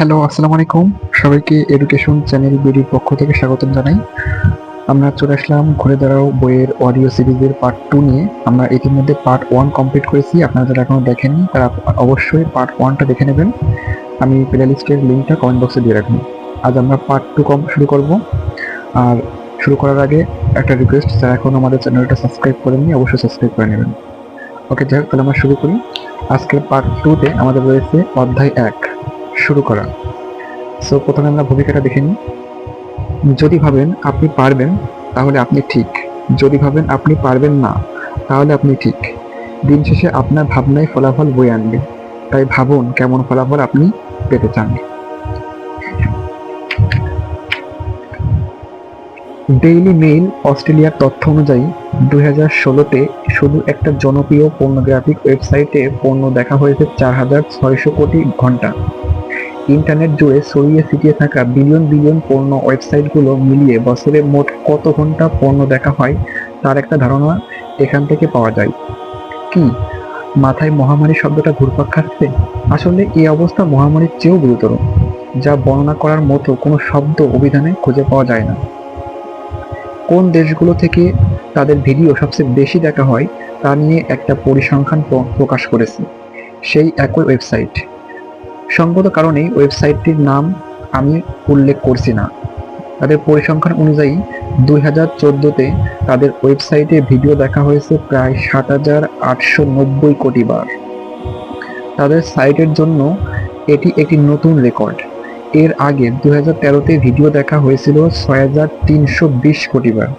Hello, আসসালামু আলাইকুম। সবাইকে এডুকেশন চ্যানেল বিডির পক্ষ থেকে স্বাগতম জানাই। আমরা চলে আসলাম ঘুরে দাঁড়াও বইয়ের অডিও সিরিজের পার্ট টু নিয়ে। আমরা ইতিমধ্যে পার্ট ওয়ান কমপ্লিট করেছি। আপনারা যারা এখনও দেখেননি, তারা অবশ্যই পার্ট ওয়ানটা দেখে নেবেন। আমি প্লে লিস্টের লিঙ্কটা কমেন্ট বক্সে দিয়ে রাখব। আজ আমরা পার্ট টু কম শুরু করব। আর শুরু করার আগে একটা রিকোয়েস্ট যারা এখন আমাদের চ্যানেলটা সাবস্ক্রাইব করেননি, অবশ্যই সাবস্ক্রাইব করে নেবেন। ওকে যাই হোক, তাহলে আমরা শুরু করি। আজকের পার্ট টুতে আমাদের রয়েছে অধ্যায় এক। শুরু করা সো প্রথমে আমরা ভূমিকাটা দেখে নিই। যদি ভাবেন আপনি পারবেন, তাহলে আপনি ঠিক। যদি ভাবেন আপনি পারবেন না, তাহলে আপনি ঠিক। দিন শেষে আপনার ভাবনায় ফলাফল বয়ে আনবে। তাই ভাবুন কেমন ফলাফল আপনি পেতে চান। ডেইলি মেইল অস্ট্রেলিয়ার তথ্য অনুযায়ী, দুই হাজার ষোলোতে শুধু একটা জনপ্রিয় পর্নোগ্রাফিক ওয়েবসাইটে পণ্য দেখা হয়েছে চার হাজার ছয়শো কোটি ঘণ্টা। ইন্টারনেট জুড়ে ছড়িয়ে ছিটিয়ে থাকা বিলিয়ন বিলিয়ন পণ্য ওয়েবসাইটগুলো মিলিয়ে বছরে মোট কত ঘণ্টা পণ্য দেখা হয়, তার একটা ধারণা এখান থেকে পাওয়া যায়। কি? মাথায় মহামারী শব্দটা ঘুরপাক খাচ্ছে? আসলে এই অবস্থা মহামারীর চেয়েও গুরুতর, যা বর্ণনা করার মতো কোনো শব্দ অভিধানে খুঁজে পাওয়া যায় না। কোন দেশগুলো থেকে তাদের ভিডিও সবচেয়ে বেশি দেখা হয়, তা নিয়ে একটা পরিসংখ্যান প্র- প্রকাশ করেছে। সেই একই ওয়েবসাইট। সঙ্গত কারণেই ওয়েবসাইটটির নাম আমি উল্লেখ করছি না। তাদের পরিসংখ্যান অনুযায়ী, দুই হাজার চোদ্দোতে তাদের ওয়েবসাইটে ভিডিও দেখা হয়েছে প্রায় সাত হাজার আটশো নব্বই কোটি বার। তাদের সাইটের জন্য এটি একটি নতুন রেকর্ড। এর আগে দু হাজার তেরোতে ভিডিও দেখা হয়েছিল ছয় হাজার তিনশো বিশ কোটি বার।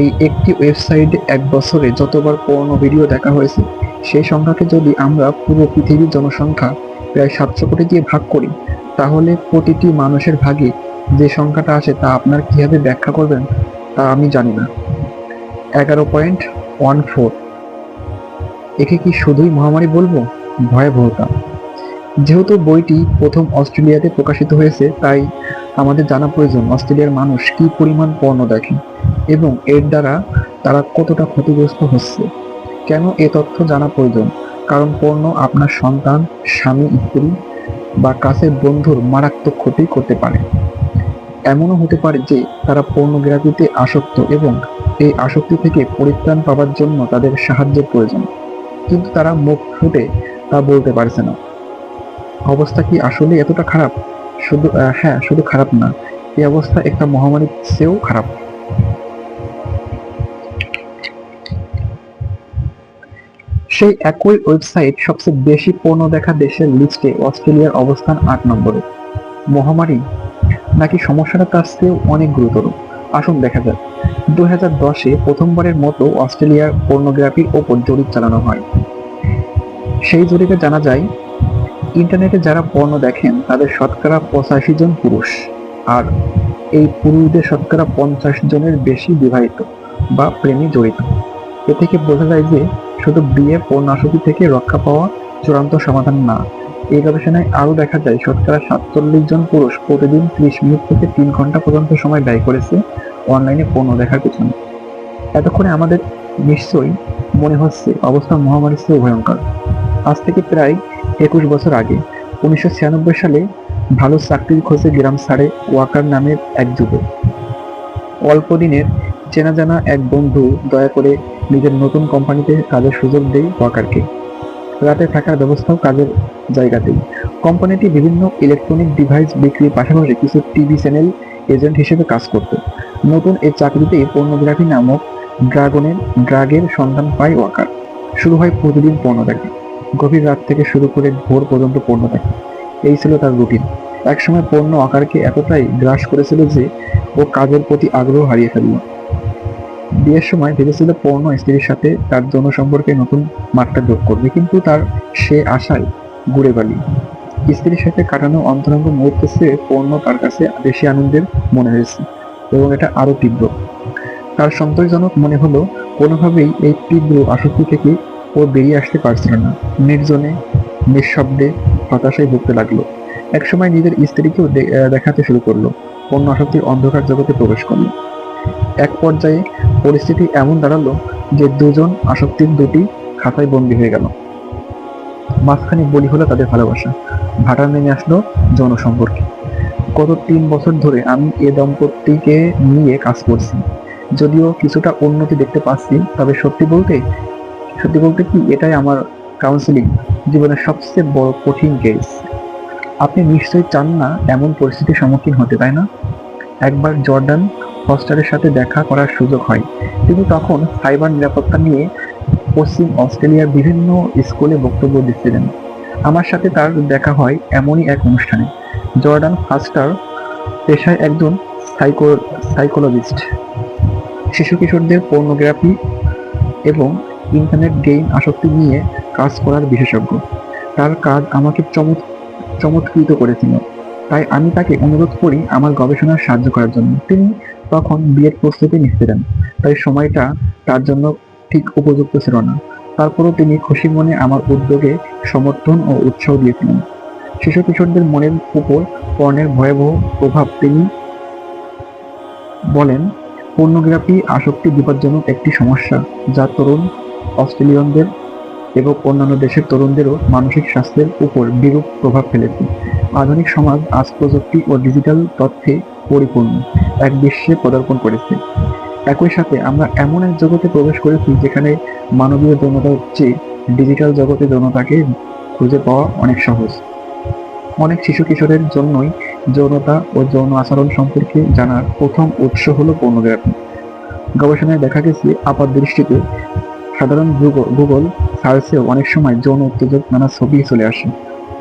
এই একটি ওয়েবসাইটে এক বছরে যতবার পর্ণ ভিডিও দেখা হয়েছে, সেই সংখ্যাকে যদি আমরা পুরো পৃথিবীর জনসংখ্যা প্রায় সাতশো কোটি দিয়ে ভাগ করি, তাহলে প্রতিটি মানুষের ভাগে যে সংখ্যাটা আসে তা আপনার কীভাবে ব্যাখ্যা করবেন তা আমি জানি না। এগারো পয়েন্ট ওয়ান ফোর। একে কি শুধুই মহামারী বলব? ভয়াবহতা। যেহেতু বইটি প্রথম অস্ট্রেলিয়াতে প্রকাশিত হয়েছে, তাই আমাদের জানা প্রয়োজন অস্ট্রেলিয়ার মানুষ কি পরিমাণ পণ্য দেখে এবং এর দ্বারা তারা কতটা ক্ষতিগ্রস্ত হচ্ছে। কেন এ তথ্য জানা প্রয়োজন? কারণ পণ্য আপনার সন্তান, স্বামী, স্ত্রী বা কাছের বন্ধুর মারাত্মক ক্ষতি করতে পারে। এমনও হতে পারে যে তারা পর্নোগ্রাফিতে আসক্ত এবং এই আসক্তি থেকে পরিত্রাণ পাওয়ার জন্য তাদের সাহায্যের প্রয়োজন। কিন্তু তারা মুখ ফুটে তা বলতে পারছে না। অবস্থা কি আসলে এতটা খারাপ? শুধু হ্যাঁ শুধু খারাপ না। এই অবস্থা একটা মহামারীর চেয়েও খারাপ। সেই একই ওয়েবসাইট সবচেয়ে বেশি পণ্য দেখা দেশের লিস্টে অস্ট্রেলিয়ার অবস্থান আট নম্বরে। মহামারী? নাকি সমস্যাটা তার চেয়েও অনেক গুরুতর? আসুন দেখা যাক। দু হাজার দশে প্রথমবারের মতো অস্ট্রেলিয়ার পর্নোগ্রাফির ওপর জরিপ চালানো হয়। সেই জরিপে জানা যায়, ইন্টারনেটে যারা পর্ণ দেখেন, তাদের শতকরা পঁচাশি জন পুরুষ, আর এই পুরুষদের শতকরা পঞ্চাশ জনের বেশি বিবাহিত বা প্রেমী জড়িত। এ থেকে বোঝা যায় যে শুধু বিয়ে পণ্য আসক্তি থেকে রক্ষা পাওয়া চূড়ান্ত সমাধান না। এই গবেষণায় আরও দেখা যায়, শতকরা সাতচল্লিশ জন পুরুষ প্রতিদিন ত্রিশ মিনিট থেকে তিন ঘণ্টা পর্যন্ত সময় ব্যয় করেছে অনলাইনে পণ্য দেখার পেছনে। এতক্ষণে আমাদের নিশ্চয়ই মনে হচ্ছে অবস্থা মহামারীর চেয়ে ভয়ঙ্কর। আজ থেকে প্রায় একুশ বছর আগে, উনিশশো ছিয়ানব্বই সালে ভালো চাকরির খোঁজে গ্রাম ছাড়ে ওয়াকার নামের এক যুবক। অল্প দিনের চেনা জানা এক বন্ধু দয়া করে নিজের নতুন কোম্পানিতে কাজের সুযোগ দেয় ওয়াকারকে। রাতে থাকার ব্যবস্থাও কাজের জায়গাতেই। কোম্পানিটি বিভিন্ন ইলেকট্রনিক ডিভাইস বিক্রির পাশাপাশি কিছু টিভি চ্যানেল এজেন্ট হিসেবে কাজ করত। নতুন এই চাকরিতে পর্নোগ্রাফি নামক ড্রাগনের, ড্রাগের সন্ধান পায় ওয়াকার। শুরু হয় প্রতিদিন পণ্য দেখা গভীর রাত থেকে শুরু করে ভোর পর্যন্ত পণ্য দেখা এই ছিল তার রুটিন। একসময় পণ্য আকারকে এতটাই গ্রাস করেছিল যে ও কাজের প্রতি আগ্রহ হারিয়ে ফেলল। বিয়ের সময় ভেবেছিল পর্ণ স্ত্রীর সাথে তার যৌন সম্পর্কে নতুন মাত্রা যোগ করবে, কিন্তু তার সে আশায় ঘুরে বালি স্ত্রীর সাথে কাটানো অন্তরঙ্গ মুহূর্তের চেয়ে পর্ণ তার কাছে বেশি আনন্দের মনে হয়েছে, এবং এটা আরও তীব্র। তার সন্তোষজনক মনে হলো, কোনোভাবেই এই তীব্র আসক্তি থেকে ও বেরিয়ে আসতে পারছিল না। নির্জনে, নিঃশব্দে হতাশায় ভুগতে লাগল। একসময় নিজের স্ত্রীকেও দেখাতে শুরু করল। অন্য আসক্তির অন্ধকার জগতে প্রবেশ করল। এক পর্যায়ে পরিস্থিতি এমন দাঁড়াল যে দুজন আসক্তির দুটি খাতায় বন্দী হয়ে গেল। মাঝখানে বলি হলো তাদের ভালোবাসা। ভাটা নেমে আসলো যৌন সম্পর্কে গত তিন বছর ধরে আমি এ দম্পতিকে নিয়ে কাজ করছি। যদিও কিছুটা উন্নতি দেখতে পাচ্ছি, তবে সত্যি বলতে সত্যি বলতে কি এটাই আমার কাউন্সিলিং জীবনের সবচেয়ে বড় কঠিন কেস আপনি নিশ্চয়ই চান না এমন পরিস্থিতির সম্মুখীন হতে, তাই না? একবার জর্ডান ফস্টারের সাথে দেখা করার সুযোগ হয়। তিনি তখন সাইবার নিরাপত্তা নিয়ে পশ্চিম অস্ট্রেলিয়ার বিভিন্ন স্কুলে বক্তব্য দিচ্ছিলেন। আমার সাথে তার দেখা হয় এমনই এক অনুষ্ঠানে। জর্ডান ফাস্টার পেশায় একজন সাইকো সাইকোলজিস্ট। শিশু কিশোরদের পর্নোগ্রাফি এবং ইন্টারনেট গেম আসক্তি নিয়ে কাজ করার বিশেষজ্ঞ। তার কাজ আমাকে চমৎ চমৎকৃত করেছিল। তাই আমি তাকে অনুরোধ করি আমার গবেষণার সাহায্য করার জন্য। তিনি তখন বিয়ের প্রস্তুতি নিচ্ছিলেন, তাই সময়টা তার জন্য ঠিক উপযুক্ত ছিল না। তারপরও তিনি খুশি মনে আমার উদ্যোগে সমর্থন ও উৎসাহ দিয়েছিলেন। শিশু কিশোরদের মনের উপর পর্ণের ভয়াবহ প্রভাব তিনি বলেন পর্নোগ্রাফি আসক্তি বিপজ্জনক একটি সমস্যা, যা তরুণ অস্ট্রেলিয়ানদের এবং অন্যান্য দেশের তরুণদেরও মানসিক স্বাস্থ্যের উপর বিরূপ প্রভাব ফেলেছে। আধুনিক সমাজ, আজ প্রযুক্তি ও ডিজিটাল তথ্যে পরিপূর্ণ এক বিশ্বে পদার্পণ করেছে। একই সাথে আমরা এমন এক জগতে প্রবেশ করেছি যেখানে মানবীয় যৌনতার চেয়ে ডিজিটাল জগতে যৌনতাকে খুঁজে পাওয়া অনেক সহজ। অনেক শিশু কিশোরের জন্যই যৌনতা ও যৌন আচরণ সম্পর্কে জানার প্রথম উৎস হলো পর্নোগ্রাফি। গবেষণায় দেখা গেছে, আপাত দৃষ্টিতে সাধারণ গুগল সার্চেও অনেক সময় যৌন উত্তেজক নানা ছবি চলে আসে,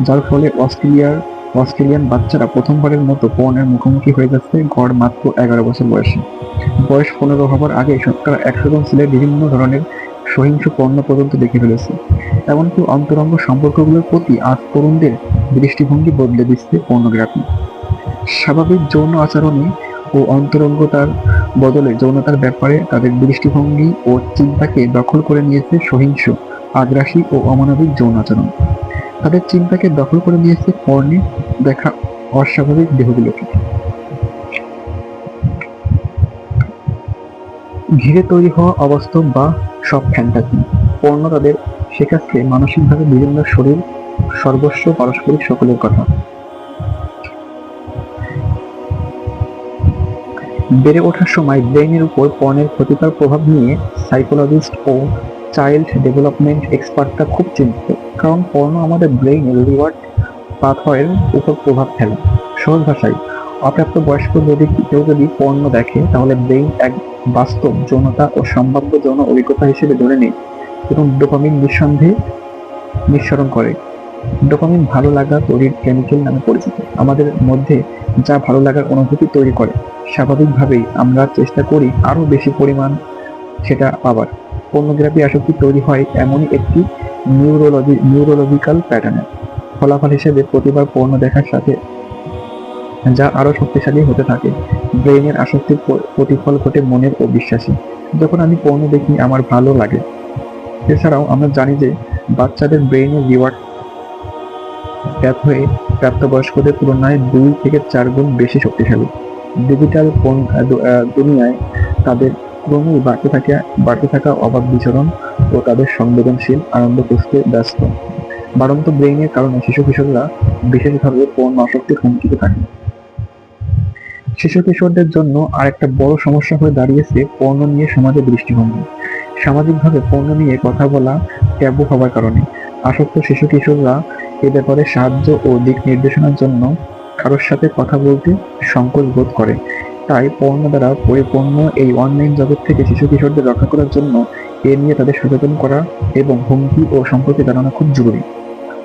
যার ফলে অস্ট্রেলিয়ার অস্ট্রেলিয়ান বাচ্চারা প্রথমবারের মতো পর্নের মুখোমুখি হয়ে যাচ্ছে গড় মাত্র এগারো বছর বয়সে। বয়স পনেরো হবার আগে শতকরা একশো জন ছেলে বিভিন্ন ধরনের সহিংস পণ্য পর্যন্ত দেখে ফেলেছে। এমনকি অন্তরঙ্গ সম্পর্কগুলোর প্রতি আজ তরুণদের দৃষ্টিভঙ্গি বদলে দিচ্ছে পর্নোগ্রাফি। স্বাভাবিক যৌন আচরণে ও অন্তরঙ্গতার বদলে যৌনতার ব্যাপারে তাদের দৃষ্টিভঙ্গি ও চিন্তাকে দখল করে নিয়েছে সহিংস, আগ্রাসী ও অমানবিক যৌন আচরণ। তাদের চিন্তাকে দখল করে নিয়েছে পর্ণে দেখা অস্বাভাবিক দেহগুলোকে। ঘিরে তৈরি হওয়া অবাস্তব বা সব ফ্যান্টাসি পর্ণ তাদের শেখাচ্ছে মানসিকভাবে বিভিন্ন শরীর, সর্বস্ব পারস্পরিক সকলের কথা। বেড়ে ওঠার সময় ব্রেইনের উপর পর্ণের ক্ষতিকর প্রভাব নিয়ে সাইকোলজিস্ট ও চাইল্ড ডেভেলপমেন্ট এক্সপার্টরা খুব চিন্তিত। কারণ পর্ণ আমাদের ব্রেইনের রিওয়ার্ড পাথওয়ের উপর প্রভাব ফেলে। সহজ ভাষায়, অপ্রাপ্ত বয়স্ক যদি কেউ যদি পর্ণ দেখে, তাহলে ব্রেইন এক বাস্তব যৌনতা ও সম্ভাব্য যৌন অভিজ্ঞতা হিসেবে ধরে নেয় এবং ডোপামিন নিঃসন্দেহে নিঃসরণ করে। ডোপামিন ভালো লাগা তৈরির কেমিক্যাল নামে পরিচিত। আমাদের মধ্যে যা ভালো লাগার অনুভূতি তৈরি করে, স্বাভাবিকভাবেই আমরা চেষ্টা করি আরও বেশি পরিমাণ সেটা পাবার। পর্নোগ্রাফি আসক্তি তৈরি হয় এমনই একটি নিউরোলজি, নিউরোলজিক্যাল প্যাটার্নে। ফলাফল হিসেবে প্রতিবার পর্ণ দেখার সাথে যা আরও শক্তিশালী হতে থাকে। ব্রেইনের আসক্তির প্রতিফল ঘটে মনের ও বিশ্বাসী যখন আমি পর্ণ দেখি, আমার ভালো লাগে। এছাড়াও আমরা জানি যে বাচ্চাদের ব্রেইনের রিওয়ার্ড গ্যাপ হয়ে প্রাপ্তবয়স্কদের তুলনায় দুই থেকে চার গুণ বেশি শক্তিশালী। ডিজিটাল ফোন দুনিয়ায় তাদের ক্রমেই বাড়তে থাকে, বাড়তে থাকা অবাধ বিচরণ ও তাদের সংবেদনশীল আনন্দ খুঁজতে ব্যস্ত। বাড়ন্ত ব্রেইনের কারণে শিশু কিশোররা বিশেষভাবে পর্ণ আসক্তির হুমকিতে থাকে। শিশু কিশোরদের জন্য আরেকটা বড় সমস্যা হয়ে দাঁড়িয়েছে পর্ণ নিয়ে সমাজের দৃষ্টিভঙ্গি। সামাজিকভাবে পণ্য নিয়ে কথা বলা ট্যাবু হওয়ার কারণে। আসক্ত শিশু কিশোররা এ ব্যাপারে সাহায্য ও দিক নির্দেশনার জন্য কারোর সাথে কথা বলতে সংকোচ বোধ করে। তাই পণ্য দ্বারা পরিপূর্ণ এই অনলাইন জগৎ থেকে শিশু কিশোরদের রক্ষা করার জন্য এ নিয়ে তাদের সচেতন করা এবং হুমকি ও সম্পর্কে জানানো খুব জরুরি।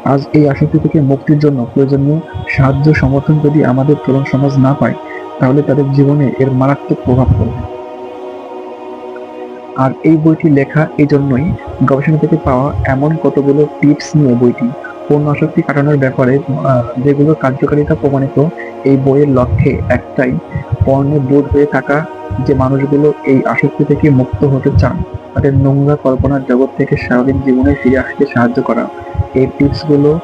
আজ এই আসক্তি থেকে মুক্তির জন্য প্রয়োজনীয় সাহায্য সমর্থন যদি আমাদের তরুণ সমাজ না পায়, তাহলে তাদের জীবনে এর মারাত্মক প্রভাব পড়বে। আর এই বইটি লেখা এই জন্যই গবেষণা থেকে পাওয়া এমন কতগুলো টিপস নিয়ে বইটি। পূর্ণ আসক্তি কাটানোর ব্যাপারে যেগুলো কার্যকারিতা প্রমাণিত, এই বইয়ের লক্ষ্যে একটাই পর্ণে বোধ হয়ে থাকা যে মানুষগুলো এই আসক্তি থেকে মুক্ত হতে চান। তাদের নোংরা কল্পনার জগৎ থেকে স্বাভাবিক জীবনে ফিরে আসতে সাহায্য করা। এই টিপসগুলো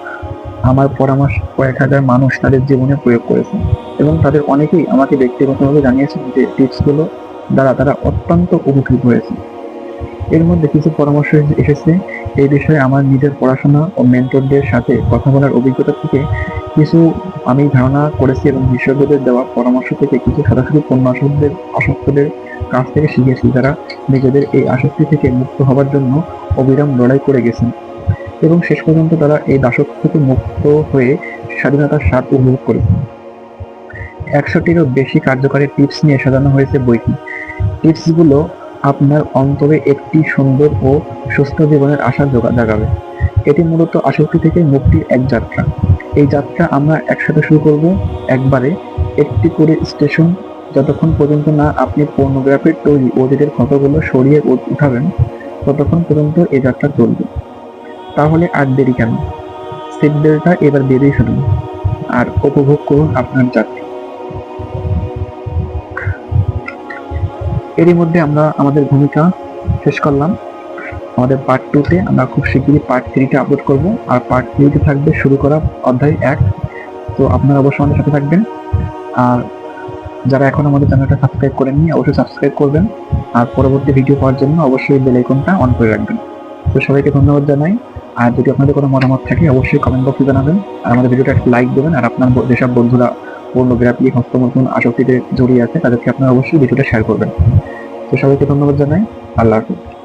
আমার পরামর্শ কয়েক হাজার মানুষ তাদের জীবনে প্রয়োগ করেছে এবং তাদের অনেকেই আমাকে ব্যক্তিগতভাবে জানিয়েছেন যে টিপসগুলো দ্বারা তারা অত্যন্ত উপকৃত হয়েছে। এর মধ্যে কিছু পরামর্শ এসেছে। এই বিষয়ে আমার নিজের পড়াশোনা ও মেন্টরদের সাথে কথা বলার অভিজ্ঞতা থেকে কিছু আমি ধারণা করেছি এবং বিশেষজ্ঞদের দেওয়া পরামর্শ থেকে কিছু সরাসরি পণ্য আসক্তদের আসক্তদের কাছ থেকে শিখেছি যারা নিজেদের এই আসক্তি থেকে মুক্ত হওয়ার জন্য অবিরাম লড়াই করে গেছেন। এবং শেষ পর্যন্ত তারা এই দাসত্ব থেকে মুক্ত হয়ে স্বাধীনতার স্বাদ উপভোগ করেছেন একশোটিরও বেশি কার্যকারী টিপস নিয়ে সাজানো হয়েছে বইটি। টিপসগুলো আপনার অন্তরে একটি সুন্দর ও সুস্থ জীবনের আশা জোগা জাগাবে। এটি মূলত আসক্তি থেকে মুক্তির এক যাত্রা। এই যাত্রা আমরা একসাথে শুরু করব। একবারে একটি করে স্টেশন যতক্ষণ পর্যন্ত না আপনি পর্নোগ্রাফির তৈরি অতীতের ক্ষতগুলো সরিয়ে উঠাবেন, ততক্ষণ পর্যন্ত এই যাত্রা চলবে। তাহলে আর দেরি কেন? সিট বেল্টটা এবার বেরিয়ে ফেলুন আর উপভোগ করুন আপনার যাত্রা। এরই মধ্যে আমরা আমাদের ভূমিকা শেষ করলাম। আমাদের পার্ট টুতে আমরা খুব শীঘ্রই পার্ট থ্রিটা আপলোড করব আর পার্ট থ্রিতে থাকবে শুরু করা অধ্যায় এক। তো আপনারা অবশ্যই আমাদের সাথে থাকবেন। আর যারা এখন আমাদের চ্যানেলটা সাবস্ক্রাইব করেননি, অবশ্যই সাবস্ক্রাইব করবেন। আর পরবর্তী ভিডিও পাওয়ার জন্য অবশ্যই বেল আইকনটা অন করে রাখবেন। তো সবাইকে ধন্যবাদ জানাই। আর যদি আপনাদের কোনো মতামত থাকে, অবশ্যই কমেন্ট বক্সে জানাবেন। আর আমাদের ভিডিওটা একটা লাইক দেবেন। আর আপনার যেসব বন্ধুরা পর্নোগ্রাফি হস্তমতন আসক্তিতে জড়িয়ে আছে, তাদেরকে আপনারা অবশ্যই ভিডিওটা শেয়ার করবেন। তো সবাইকে ধন্যবাদ জানাই। আল্লাহ হাফিজ।